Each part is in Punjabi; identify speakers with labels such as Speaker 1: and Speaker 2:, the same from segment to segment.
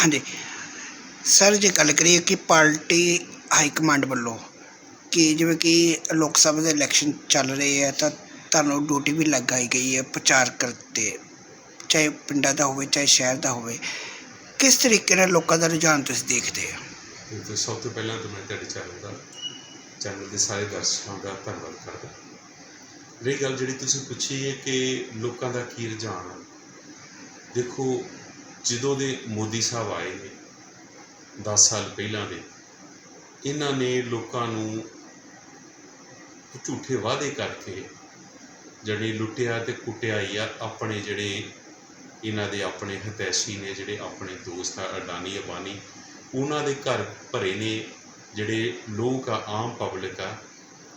Speaker 1: ਹਾਂਜੀ। ਸਰ, ਜੇ ਗੱਲ ਕਰੀਏ ਕਿ ਪਾਰਟੀ ਹਾਈ ਕਮਾਂਡ ਵੱਲੋਂ ਕਿ ਜਿਵੇਂ ਕਿ ਲੋਕ ਸਭਾ ਦੇ ਇਲੈਕਸ਼ਨ ਚੱਲ ਰਹੇ ਆ, ਤਾਂ ਤੁਹਾਨੂੰ ਡਿਊਟੀ ਵੀ ਲਗਾਈ ਗਈ ਹੈ ਪ੍ਰਚਾਰ ਕਰਤੇ ਚਾਹੇ ਪਿੰਡਾਂ ਦਾ ਹੋਵੇ, ਚਾਹੇ ਸ਼ਹਿਰ ਦਾ ਹੋਵੇ। ਕਿਸ ਤਰੀਕੇ ਨਾਲ ਲੋਕਾਂ ਦਾ ਰੁਝਾਨ ਤੁਸੀਂ ਦੇਖਦੇ ਹੋ?
Speaker 2: ਤੇ ਸਭ ਤੋਂ ਪਹਿਲਾਂ ਤਾਂ ਮੈਂ ਤੁਹਾਡੇ ਚੈਨਲ ਦਾ, ਚੈਨਲ ਦੇ ਸਾਰੇ ਦਰਸ਼ਕਾਂ ਦਾ ਧੰਨਵਾਦ ਕਰਦਾ। ਰਹੀ ਗੱਲ ਜਿਹੜੀ ਤੁਸੀਂ ਪੁੱਛੀ ਹੈ ਕਿ ਲੋਕਾਂ ਦਾ ਕੀ ਰੁਝਾਨ ਆ ਦੇਖੋ ਜਦੋਂ ਦੇ ਮੋਦੀ ਸਾਹਿਬ ਆਏ ਨੇ 10 ਸਾਲ ਪਹਿਲਾਂ ਦੇ, ਇਹਨਾਂ ਨੇ ਲੋਕਾਂ ਨੂੰ ਝੂਠੇ ਵਾਅਦੇ ਕਰਕੇ ਜਿਹੜੇ ਲੁੱਟਿਆ ਤੇ ਕੁੱਟਿਆ ਹੀ ਆ, ਆਪਣੇ ਜਿਹੜੇ ਇਹਨਾਂ ਦੇ ਆਪਣੇ ਹਤੈਸ਼ੀ ਨੇ, ਜਿਹੜੇ ਆਪਣੇ ਦੋਸਤ ਆ, ਅਡਾਨੀ ਅਬਾਨੀ, ਉਹਨਾਂ ਦੇ ਘਰ ਭਰੇ ਨੇ, ਜਿਹੜੇ ਲੋਕ ਆ, ਆਮ ਪਬਲਿਕ ਆ,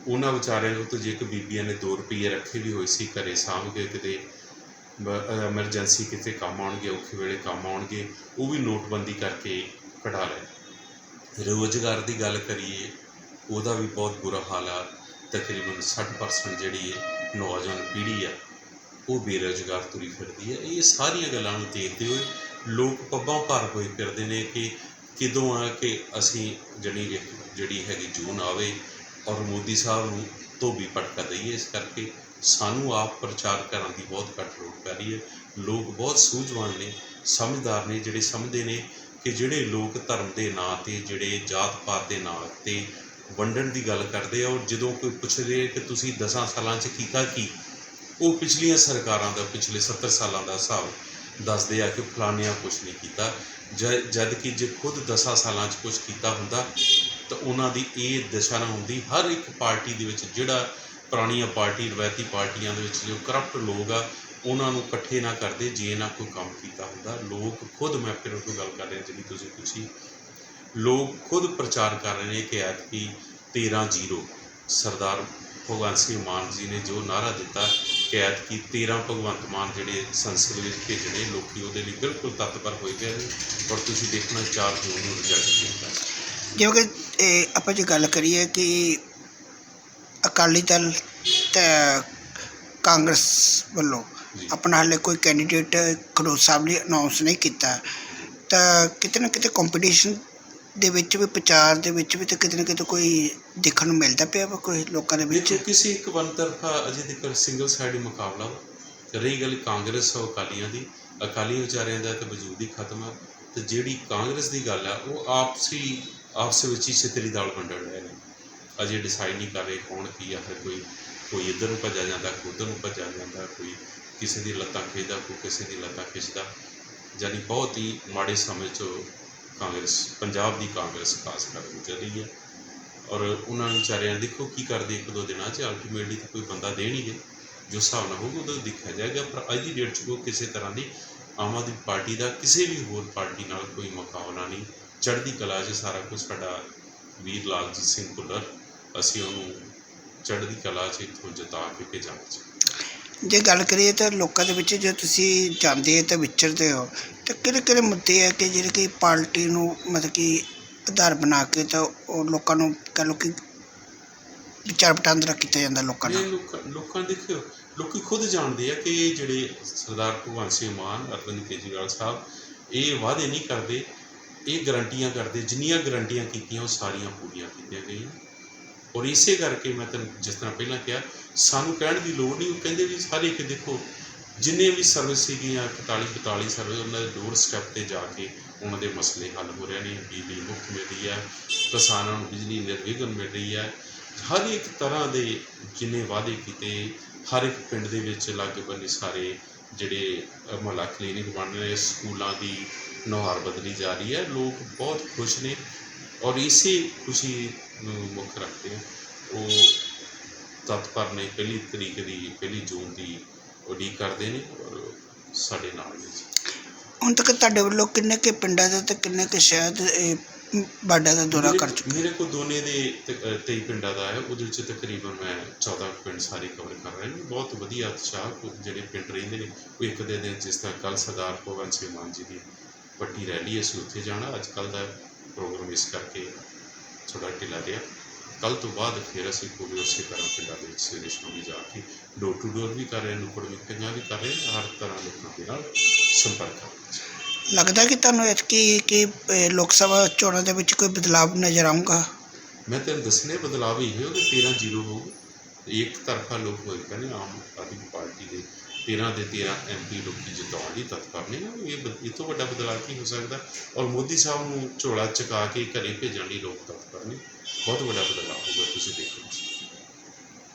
Speaker 2: ਉਹਨਾਂ ਵਿਚਾਰਿਆਂ ਨੂੰ ਤੋਂ ਜੇ ਇੱਕ ਬੀਬੀਆਂ ਨੇ 2 ਰੁਪਏ ਰੱਖੇ ਵੀ ਹੋਏ ਸੀ ਘਰੇ ਸਾਂਭ ਕੇ ਕਿਤੇ ਐਮਰਜੈਂਸੀ ਕਿਤੇ ਕੰਮ ਆਉਣਗੇ, ਔਖੇ ਵੇਲੇ ਕੰਮ ਆਉਣਗੇ, ਉਹ ਵੀ ਨੋਟਬੰਦੀ ਕਰਕੇ ਕਢਾ ਲਏ। ਰੋਜ਼ਗਾਰ ਦੀ ਗੱਲ ਕਰੀਏ, ਉਹਦਾ ਵੀ ਬਹੁਤ ਬੁਰਾ ਹਾਲ ਆ। ਤਕਰੀਬਨ 60% ਜਿਹੜੀ ਹੈ ਨੌਜਵਾਨ ਪੀੜ੍ਹੀ ਆ, ਉਹ ਬੇਰੁਜ਼ਗਾਰ ਤੁਰੀ ਫਿਰਦੀ ਹੈ ਇਹ ਸਾਰੀਆਂ ਗੱਲਾਂ ਨੂੰ ਦੇਖਦੇ ਹੋਏ ਲੋਕ ਪੱਬਾਂ ਭਰ ਹੋਏ ਫਿਰਦੇ ਨੇ ਕਿ ਕਿਦੋਂ ਆ ਕਿ ਅਸੀਂ ਜਿਹੜੀ ਜਿਹੜੀ ਹੈਗੀ ਜੂਨ ਆਵੇ ਔਰ ਮੋਦੀ ਸਾਹਿਬ ਨੂੰ ਧੋਬੀ ਪਟਕਾ ਦਈਏ ਇਸ ਕਰਕੇ। ਸਾਨੂੰ ਆਪ ਪ੍ਰਚਾਰ ਕਰਨ ਦੀ ਬਹੁਤ ਘੱਟ ਲੋੜ ਪੈ ਰਹੀ ਹੈ। ਲੋਕ ਬਹੁਤ ਸੂਝਵਾਨ ਨੇ, ਸਮਝਦਾਰ ਨੇ, ਜਿਹੜੇ ਸਮਝਦੇ ਨੇ ਕਿ ਜਿਹੜੇ ਲੋਕ ਧਰਮ ਦੇ ਨਾਂ ਤੇ, ਜਿਹੜੇ ਜਾਤ ਪਾਤ ਦੇ ਨਾਂ ਤੇ ਵੰਡਣ ਦੀ ਗੱਲ ਕਰਦੇ ਆ ਔਰ ਜਦੋਂ ਕੋਈ ਪੁੱਛਦੇ ਕਿ ਤੁਸੀਂ 10 ਸਾਲਾਂ 'ਚ ਕੀਤਾ ਕੀ, ਉਹ ਪਿਛਲੀਆਂ ਸਰਕਾਰਾਂ ਦਾ, ਪਿਛਲੇ 70 ਸਾਲਾਂ ਦਾ ਹਿਸਾਬ ਦੱਸਦੇ ਆ ਕਿ ਫਲਾਨਿਆਂ ਕੁਝ ਨਹੀਂ ਕੀਤਾ। ਜ- ਜਦ ਕਿ ਜੇ ਖੁਦ 10 ਸਾਲਾਂ 'ਚ ਕੁਝ ਕੀਤਾ ਹੁੰਦਾ, ਤਾਂ ਉਹਨਾਂ ਦੀ ਇਹ ਦਸ਼ਾ ਨਾ ਹੁੰਦੀ, ਹਰ ਇੱਕ ਪਾਰਟੀ ਦੇ ਵਿੱਚ ਜਿਹੜਾ ਪੁਰਾਣੀਆਂ ਪਾਰਟੀ ਰਵਾਇਤੀ ਪਾਰਟੀਆਂ ਦੇ ਵਿੱਚ ਜੋ ਕਰਪਟ ਲੋਕ ਆ, ਉਹਨਾਂ ਨੂੰ ਇਕੱਠੇ ਨਾ ਕਰਦੇ, ਜੇ ਨਾ ਕੋਈ ਕੰਮ ਕੀਤਾ ਹੁੰਦਾ। ਲੋਕ ਖੁਦ, ਮੈਂ ਫਿਰ ਉਹ ਗੱਲ ਕਰ ਰਿਹਾ ਜਿਹੜੀ ਤੁਸੀਂ ਪੁੱਛੀ। ਲੋਕ ਖੁਦ ਪ੍ਰਚਾਰ ਕਰ ਰਹੇ ਨੇ ਕਿ ਐਤਕੀ 13-0 ਸਰਦਾਰ ਭਗਵੰਤ ਸਿੰਘ ਮਾਨ ਜੀ ਨੇ ਜੋ ਨਾਰਾ ਦਿੱਤਾ ਕਿ ਐਤਕੀ 13 ਭਗਵੰਤ ਮਾਨ ਜਿਹੜੇ ਸੰਸਦ ਵਿੱਚ ਭੇਜਣੇ ਲੋਕੀ ਉਹਦੇ ਲਈ ਬਿਲਕੁਲ ਤਤਪਰ ਹੋਏ ਗਏ ਨੇ। ਔਰ ਤੁਸੀਂ ਦੇਖਣਾ 4 ਜੂਨ ਨੂੰ ਰਿਜ਼ਲਟ ਮਿਲਦਾ।
Speaker 1: ਜਿਵੇਂ ਕਿ ਇਹ ਆਪਾਂ ਜੇ ਗੱਲ ਕਰੀਏ ਕਿ ਅਕਾਲੀ ਦਲ ਤੇ ਕਾਂਗਰਸ ਵੱਲੋਂ ਆਪਣਾ ਹਾਲੇ ਕੋਈ ਕੈਂਡੀਡੇਟ ਖਡੂਰ ਸਾਹਿਬ ਲਈ ਅਨਾਉਂਸ ਨਹੀਂ ਕੀਤਾ। ਤਾਂ ਕਿਤੇ ਨਾ ਕਿਤੇ ਕੰਪੀਟੀਸ਼ਨ ਦੇ ਵਿੱਚ ਵੀ ਪ੍ਰਚਾਰ ਦੇ ਵਿੱਚ ਵੀ ਤਾਂ ਕਿਤੇ ਨਾ ਕਿਤੇ ਕੋਈ ਦੇਖਣ ਨੂੰ ਮਿਲਦਾ ਪਿਆ ਵਾ ਕੋਈ ਲੋਕਾਂ ਦੇ ਵਿੱਚ?
Speaker 2: ਦੇਖੋ ਕਿਸੇ ਇੱਕ ਵਨ ਤਰਫਾ ਅਜੇ ਤੱਕ ਸਿੰਗਲ ਸਾਈਡ ਮੁਕਾਬਲਾ। ਰਹੀ ਗੱਲ ਕਾਂਗਰਸ ਔਰ ਅਕਾਲੀਆਂ ਦੀ। ਅਕਾਲੀ ਵਿਚਾਰਿਆਂ ਦਾ ਤਾਂ ਵਜੂਦ ਹੀ ਖਤਮ ਆ। ਤੇ ਜਿਹੜੀ ਕਾਂਗਰਸ ਦੀ ਗੱਲ ਆ ਉਹ ਆਪਸੀ ਆਪਸ ਵਿੱਚ ਹੀ ਛਿੱਤਰੀ ਦਾਲ ਵੰਡਣ ਰਹੇ ਨੇ। ਅਜੇ ਡਿਸਾਈਡ ਨਹੀਂ ਕਰ ਰਹੇ ਕੌਣ ਕੀ ਆ, ਫਿਰ ਕੋਈ ਕੋਈ ਇੱਧਰ ਨੂੰ ਭੱਜਿਆ ਜਾਂਦਾ, ਕੋਈ ਉੱਧਰ ਨੂੰ ਭੱਜਿਆ ਜਾਂਦਾ, ਕੋਈ ਕਿਸੇ ਦੀ ਲੱਤਾਂ ਖਿੱਚਦਾ, ਕੋਈ ਕਿਸੇ ਦੀ ਲੱਤਾਂ ਖਿੱਚਦਾ। ਜਾਨੀ ਬਹੁਤ ਹੀ ਮਾੜੇ ਸਮੇਂ 'ਚ ਕਾਂਗਰਸ, ਪੰਜਾਬ ਦੀ ਕਾਂਗਰਸ ਖਾਸ ਕਰਕੇ ਗੁਜ਼ਰ ਰਹੀ ਹੈ। ਔਰ ਉਹਨਾਂ ਵਿਚਾਰਿਆਂ ਦੇਖੋ ਕੀ ਕਰਦੇ ਇੱਕ ਦੋ ਦਿਨਾਂ 'ਚ ਅਲਟੀਮੇਟਲੀ ਤਾਂ ਕੋਈ ਬੰਦਾ ਦੇਣਗੇ ਜੋ ਹਿਸਾਬ ਨਾਲ ਹੋਊਗਾ ਉਦੋਂ ਦੇਖਿਆ ਜਾਏਗਾ, ਪਰ ਅੱਜ ਦੀ ਡੇਟ 'ਚ ਕੋਈ ਕਿਸੇ ਤਰ੍ਹਾਂ ਦੀ ਆਮ ਆਦਮੀ ਪਾਰਟੀ ਦਾ ਕਿਸੇ ਵੀ ਹੋਰ ਪਾਰਟੀ ਨਾਲ ਕੋਈ ਮੁਕਾਬਲਾ ਨਹੀਂ। ਚੜ੍ਹਦੀ ਕਲਾ 'ਚ ਸਾਰਾ ਕੁਝ ਸਾਡਾ ਵੀਰ ਲਾਲਜੀਤ ਸਿੰਘ ਭੁੱਲਰ ਅਸੀਂ ਉਹਨੂੰ ਚੜ੍ਹਦੀ ਕਲਾ 'ਚ ਇੱਥੋਂ ਜਿਤਾ ਕੇ ਭੇਜਾਂਗੇ
Speaker 1: ਜੇ। ਗੱਲ ਕਰੀਏ ਤਾਂ ਲੋਕਾਂ ਦੇ ਵਿੱਚ ਜੇ ਤੁਸੀਂ ਜਾਂਦੇ ਤੇ ਵਿਚਰਦੇ ਹੋ ਤਾਂ ਕਿਹੜੇ ਕਿਹੜੇ ਮੁੱਦੇ ਆ ਕਿ ਜਿਹੜੇ ਕਿ ਪਾਰਟੀ ਨੂੰ ਮਤਲਬ ਕਿ ਆਧਾਰ ਬਣਾ ਕੇ ਤਾਂ ਉਹ ਲੋਕਾਂ ਨੂੰ ਕਹ ਲਓ ਕਿ ਵਿਚਾਰ ਵਟਾਂਦਰਾ ਕੀਤਾ ਜਾਂਦਾ ਲੋਕਾਂ
Speaker 2: ਇਹ
Speaker 1: ਨਾਲ
Speaker 2: ਲੋਕਾਂ ਲੋਕਾਂ ਦੇਖਿਓ ਲੋਕੀ ਖੁਦ ਜਾਣਦੇ ਆ ਕਿ ਇਹ ਜਿਹੜੇ ਸਰਦਾਰ ਭਗਵੰਤ ਸਿੰਘ ਮਾਨ ਅਰਵਿੰਦ ਕੇਜਰੀਵਾਲ ਸਾਹਿਬ ਇਹ ਵਾਅਦੇ ਨਹੀਂ ਕਰਦੇ ਇਹ ਗਰੰਟੀਆਂ ਕਰਦੇ ਜਿੰਨੀਆਂ ਗਰੰਟੀਆਂ ਕੀਤੀਆਂ ਉਹ ਸਾਰੀਆਂ ਪੂਰੀਆਂ ਕੀਤੀਆਂ ਗਈਆਂ। ਔਰ ਇਸੇ ਕਰਕੇ ਮੈਂ ਤੈਨੂੰ ਜਿਸ ਤਰ੍ਹਾਂ ਪਹਿਲਾਂ ਕਿਹਾ, ਸਾਨੂੰ ਕਹਿਣ ਦੀ ਲੋੜ ਨਹੀਂ, ਉਹ ਕਹਿੰਦੇ ਵੀ ਹਰ ਇੱਕ ਦੇਖੋ, ਜਿੰਨੇ ਵੀ ਸਰਵਿਸ ਸੀਗੀਆਂ 41 42 ਸਰਵਿਸ ਉਹਨਾਂ ਦੇ ਡੋਰ ਸਟੈਪ ਤੇ ਜਾ ਕੇ ਉਹਨਾਂ ਦੇ ਮਸਲੇ ਹੱਲ ਹੋ ਰਹੇ ਨੇ, ਬਿਜਲੀ ਮੁਫਤ ਮਿਲ ਰਹੀ ਹੈ, ਕਿਸਾਨਾਂ ਨੂੰ ਬਿਜਲੀ ਨਿਰਵਿਘਨ ਮਿਲ ਰਹੀ ਹੈ। ਹਰ ਇੱਕ ਤਰ੍ਹਾਂ ਦੇ ਜਿੰਨੇ ਵਾਅਦੇ ਕੀਤੇ, ਹਰ ਇੱਕ ਪਿੰਡ ਦੇ ਵਿੱਚ ਲਾਗੇ ਬੰਨੇ ਸਾਰੇ ਜਿਹੜੇ ਮੁਹੱਲਾ ਕਲੀਨਿਕ ਬਣ ਰਹੇ, ਸਕੂਲਾਂ ਦੀ ਨੁਹਾਰ ਬਦਲੀ ਜਾ ਰਹੀ ਹੈ। ਲੋਕ ਬਹੁਤ ਖੁਸ਼ ਨੇ। ਔਰ ਇਸੇ ਖੁਸ਼ੀ ਨੂੰ ਮੁੱਖ ਰੱਖਦੇ ਆ। ਉਹ ਤਤਪਰ ਨੇ ਪਹਿਲੀ ਤਰੀਕ ਦੀ ਪਹਿਲੀ ਜੂਨ ਦੀ ਉਡੀਕ ਕਰਦੇ ਨੇ ਔਰ ਸਾਡੇ ਨਾਲ ਨੇ ਜੀ।
Speaker 1: ਹੁਣ ਤੱਕ ਤੁਹਾਡੇ ਵੱਲੋਂ ਕਿੰਨੇ ਕੇ ਪਿੰਡਾਂ ਦਾ ਤੇ ਕਿੰਨੇ ਕੇ ਸ਼ਹਿਰ ਦੇ ਬਾਡਾ ਦਾ ਦੌਰਾ ਕਰ ਚੁੱਕੇ
Speaker 2: ਮੇਰੇ ਕੋਲ ਦੋਨੇ ਦੇ ਤ- ਅ, 23 ਪਿੰਡਾਂ ਦਾ ਹੈ। ਉਹਦੇ ਵਿੱਚ ਤਕਰੀਬਨ ਮੈਂ 14 ਪਿੰਡ ਸਾਰੇ ਕਵਰ ਕਰ ਰਹੇ ਨੇ। ਬਹੁਤ ਵਧੀਆ ਉਤਸ਼ਾਹ ਜਿਹੜੇ ਪਿੰਡ ਰਹਿੰਦੇ ਨੇ। ਉਹ ਇੱਕ ਦੇ ਦਿਨ ਜਿਸ ਤਰ੍ਹਾਂ ਕੱਲ ਸਰਦਾਰ ਭਗਵੰਤ ਸਿੰਘ ਮਾਨ ਜੀ ਦੀ ਵੱਡੀ ਰੈਲੀ ਅਸੀਂ ਉੱਥੇ ਜਾਣਾ। ਅੱਜ ਕੱਲ ਦਾ ਪ੍ਰੋਗਰਾਮ ਇਸ ਕਰਕੇ ਥੋੜਾ ਢਿੱਲਾ ਰਿਹਾ ਕੱਲ ਤੋਂ ਬਾਅਦ ਫਿਰ ਅਸੀਂ ਪੂਰੇ ਉਸੇ ਤਰ੍ਹਾਂ ਪਿੰਡਾਂ ਦੇ ਵਿੱਚ ਸਵੇਰੇ ਸ਼ਾਮੀ ਜਾ ਕੇ ਡੋਰ ਟੂ ਡੋਰ ਵੀ ਕਰ ਰਹੇ ਹਾਂ ਨੁੱਕੜ ਮੀਟਿੰਗਾਂ ਵੀ ਕਰ ਰਹੇ ਹਾਂ ਹਰ ਤਰ੍ਹਾਂ ਲੋਕਾਂ ਦੇ ਨਾਲ ਸੰਪਰਕ ਕਰ ਹਾਂ।
Speaker 1: ਲੱਗਦਾ ਕਿ ਤੁਹਾਨੂੰ ਇਤਕੀ ਕਿ ਲੋਕ ਸਭਾ ਚੋਣਾਂ ਦੇ ਵਿੱਚ ਕੋਈ ਬਦਲਾਵ ਨਜ਼ਰ ਆਊਗਾ?
Speaker 2: ਮੈਂ ਤੈਨੂੰ ਦੱਸਣੇ ਬਦਲਾਵ ਇਹ ਹੋਗਾ 13 ਜ਼ੀਰੋ ਹੋਊਗਾ ਇੱਕ ਤਰਫਾ ਲੋਕ ਹੋਏ ਕਹਿੰਦੇ ਆਮ ਆਦਮੀ ਪਾਰਟੀ ਦੇ 13 ਦੇ 13 ਐਮਪੀ ਲੋਕੀ ਜਿਤਾਉਣ ਲਈ ਤਤਪਰ ਨੇ। ਇਹ ਇਹ ਤੋਂ ਵੱਡਾ ਬਦਲਾਅ ਕੀ ਹੋ ਸਕਦਾ? ਔਰ ਮੋਦੀ ਸਾਹਿਬ ਨੂੰ ਝੋਲਾ ਚਕਾ ਕੇ ਘਰੇ ਭੇਜਣ ਲਈ ਲੋਕ ਤਤਪਰ ਨੇ। ਬਹੁਤ ਵੱਡਾ ਬਦਲਾਅ ਹੋਊਗਾ, ਤੁਸੀਂ ਦੇਖੋ।